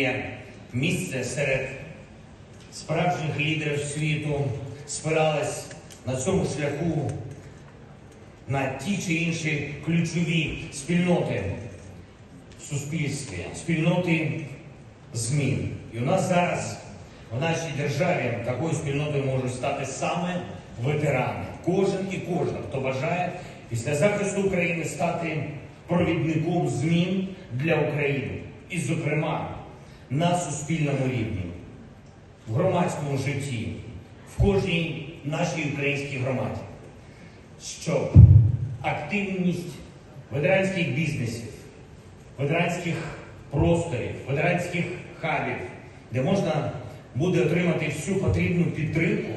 Є місце серед справжніх лідерів світу спирались на цьому шляху на ті чи інші ключові спільноти в суспільстві, спільноти змін. І у нас зараз в нашій державі такою спільнотою можуть стати саме ветерани. Кожен і кожна, хто бажає після захисту України стати провідником змін для України. І, зокрема, на суспільному рівні, в громадському житті, в кожній нашій українській громаді, щоб активність ветеранських бізнесів, ветеранських просторів, ветеранських хабів, де можна буде отримати всю потрібну підтримку,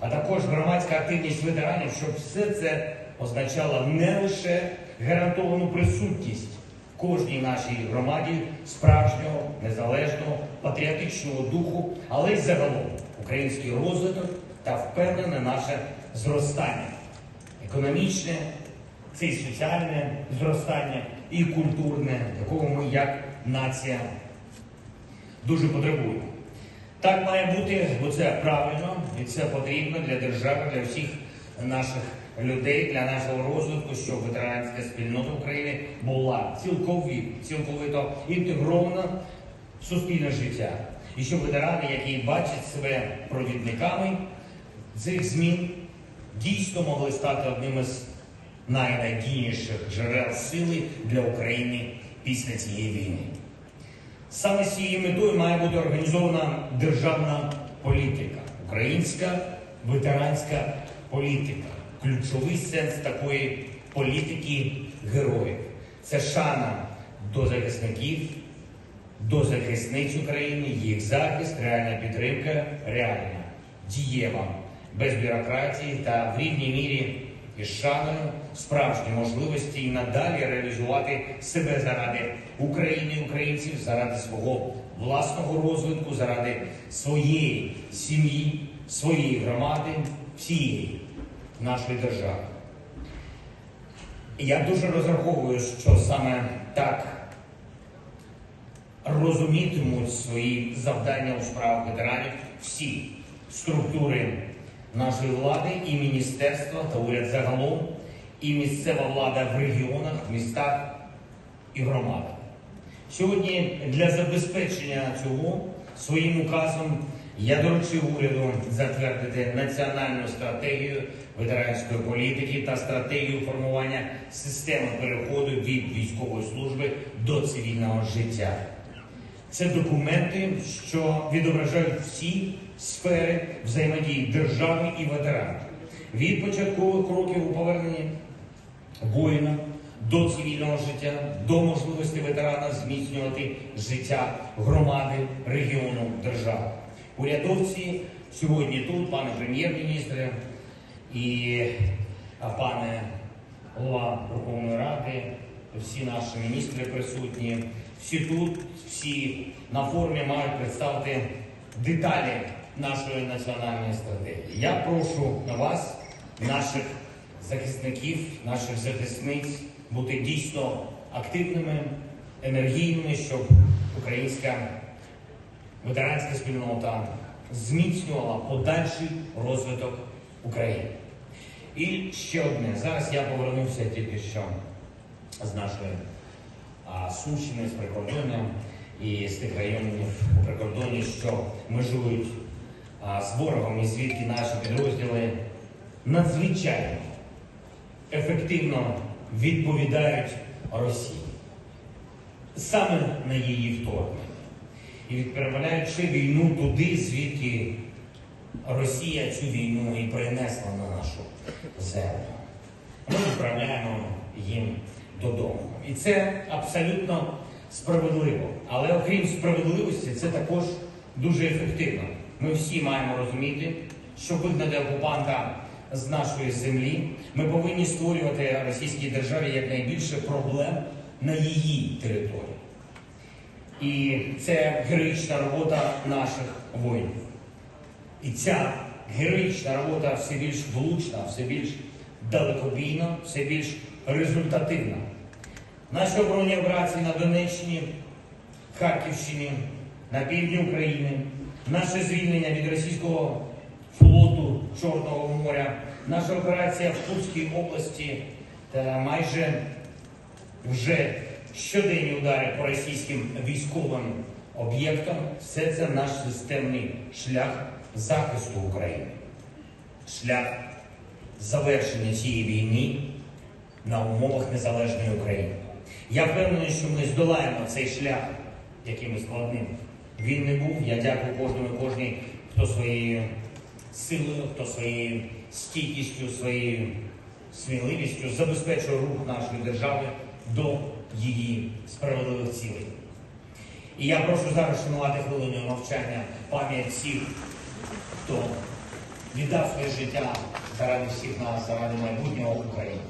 а також громадська активність ветеранів, щоб все це означало не лише гарантовану присутність кожній нашій громаді справжнього, незалежного, патріотичного духу, але й загалом український розвиток та впевнене наше зростання, економічне, це і соціальне зростання, і культурне, якого ми як нація дуже потребуємо. Так має бути, бо це правильно і це потрібно для держави, для всіх наших людей, для нашого розвитку, щоб ветеранська спільнота України була цілковито, цілковито інтегрована в суспільне життя. І щоб ветерани, які бачать себе провідниками цих змін, дійсно могли стати одним із найнадійніших джерел сили для України після цієї війни. Саме з цією метою має бути організована державна політика, українська ветеранська політика. Ключовий сенс такої політики героїв. Це шана до захисників, до захисниць України, їх захист, реальна підтримка, реальна, дієва, без бюрократії та в рівній мірі із шаною справжні можливості і надалі реалізувати себе заради України українців, заради свого власного розвитку, заради своєї сім'ї, своєї громади, всієї нашої держави. Я дуже розраховую, що саме так розумітимуть свої завдання у справах ветеранів всі структури нашої влади і міністерства та уряд загалом, і місцева влада в регіонах, містах і громадах. Сьогодні для забезпечення цього своїм указом я доручив уряду затвердити національну стратегію ветеранської політики та стратегію формування системи переходу від військової служби до цивільного життя. Це документи, що відображають всі сфери взаємодії держави і ветеранів. Від початкових кроків у поверненні воїна до цивільного життя, до можливості ветерана зміцнювати життя громади, регіону, держави. Урядовці сьогодні тут, пане прем'єр-міністре і пане голова Верховної Ради, всі наші міністри присутні, всі тут, всі на форумі мають представити деталі нашої національної стратегії. Я прошу на вас, наших захисників, наших захисниць, бути дійсно активними, енергійними, щоб українська ветеранська спільнота зміцнювала подальший розвиток України. І ще одне. Зараз я повернувся тільки що з нашої а, Сумщини, з прикордоння і з тих районів у прикордонні, що межують з ворогом, і звідки наші підрозділи надзвичайно ефективно відповідають Росії саме на її вторгнення. І відправляючи війну туди, звідки Росія цю війну і принесла на нашу землю. Ми відправляємо їм додому. І це абсолютно справедливо. Але окрім справедливості, це також дуже ефективно. Ми всі маємо розуміти, що вигнати окупанта з нашої землі, ми повинні створювати російській державі якнайбільше проблем на її території. І це героїчна робота наших воїнів. І ця героїчна робота все більш влучна, все більш далекобійна, все більш результативна. Наші оборонні операції на Донеччині Харківщині, на півдні України, наше звільнення від російського флоту Чорного моря, наша операція в Курській області та майже вже щоденні удари по російським військовим об'єктам все це наш системний шлях захисту України, шлях завершення цієї війни на умовах незалежної України. Я впевнений, що ми здолаємо цей шлях, яким складним він не був. Я дякую кожному кожній, хто своєю силою, хто своєю стійкістю, своєю сміливістю забезпечує рух нашої держави до її справедливих цілей. І я прошу зараз шанувати хвилиною мовчання пам'ять всіх, хто віддав своє життя заради всіх нас, заради майбутнього України.